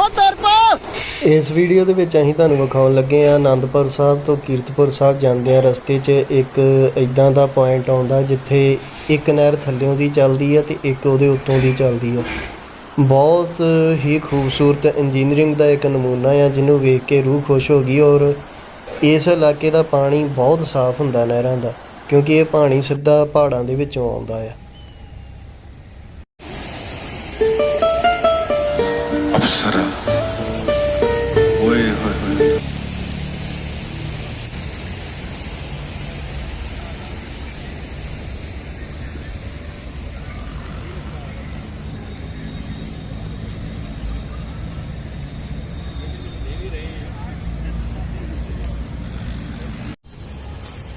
ਉਹ ਤੁਰ ਪਾ ਇਸ ਵੀਡੀਓ ਦੇ ਵਿੱਚ ਅਸੀਂ ਤੁਹਾਨੂੰ ਵਿਖਾਉਣ ਲੱਗੇ ਆ ਆਨੰਦਪੁਰ ਸਾਹਿਬ ਤੋਂ ਕੀਰਤਪੁਰ ਸਾਹਿਬ ਜਾਂਦੇ ਆ ਰਸਤੇ 'ਚ ਇੱਕ ਇਦਾਂ ਦਾ ਪੁਆਇੰਟ ਆਉਂਦਾ ਜਿੱਥੇ ਇੱਕ ਨਹਿਰ ਥੱਲਿਓਂ ਦੀ ਚੱਲਦੀ ਆ ਤੇ ਇੱਕ ਉਹਦੇ ਉੱਤੋਂ ਦੀ ਚੱਲਦੀ ਆ। ਬਹੁਤ ਹੀ ਖੂਬਸੂਰਤ ਇੰਜੀਨੀਅਰਿੰਗ ਦਾ ਇੱਕ ਨਮੂਨਾ ਆ ਜਿਹਨੂੰ ਵੇਖ ਕੇ ਰੂਹ ਖੁਸ਼ ਹੋ ਗਈ ਔਰ ਇਸ ਇਲਾਕੇ ਦਾ ਪਾਣੀ ਬਹੁਤ ਸਾਫ਼ ਹੁੰਦਾ ਨਹਿਰਾਂ ਦਾ ਕਿਉਂਕਿ ਇਹ ਪਾਣੀ ਸਿੱਧਾ ਪਹਾੜਾਂ ਦੇ ਵਿੱਚੋਂ ਆਉਂਦਾ ਆ।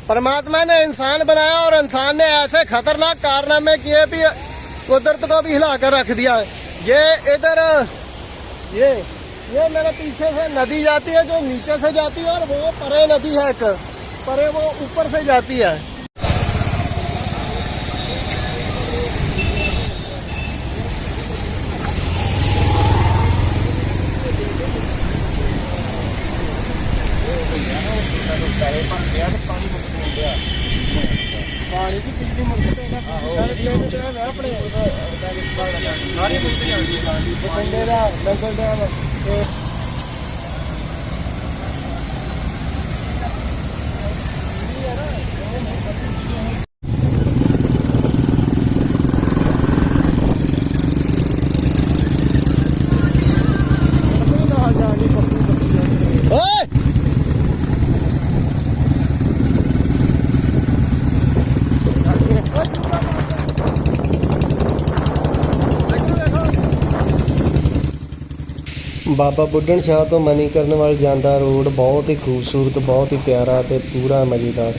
परमात्मा ने इंसान बनाया और इंसान ने ऐसे खतरनाक कारनामे किए भी कुदरत को भी हिला कर रख दिया है ये इधर ये ये मेरे पीछे से नदी जाती है जो नीचे से जाती है और वो परे नदी है एक परे वो ऊपर से जाती है ਪਾਣੀ ਦੀ ਬਿਜਲੀ ਮੁਕਤ ਹੈ ਸਾਰੇ ਪਲੇਨ ਚ ਹੈ ਆਪਣੇ ਸਾਰੀ ਮੁਕਤ ਜਾਂਦੀ ਹੈ ਬੰਦੇ ਦਾ ਨੰਗਲ ਦਾ ਤੇ ਬਾਬਾ ਬੁੱਢਣ ਸ਼ਾਹ ਤੋਂ ਮਨੀਕਰਨ ਵੱਲ ਜਾਂਦਾ ਰੋਡ ਬਹੁਤ ਹੀ ਖੂਬਸੂਰਤ, ਬਹੁਤ ਹੀ ਪਿਆਰਾ ਅਤੇ ਪੂਰਾ ਮਜ਼ੇਦਾਰ।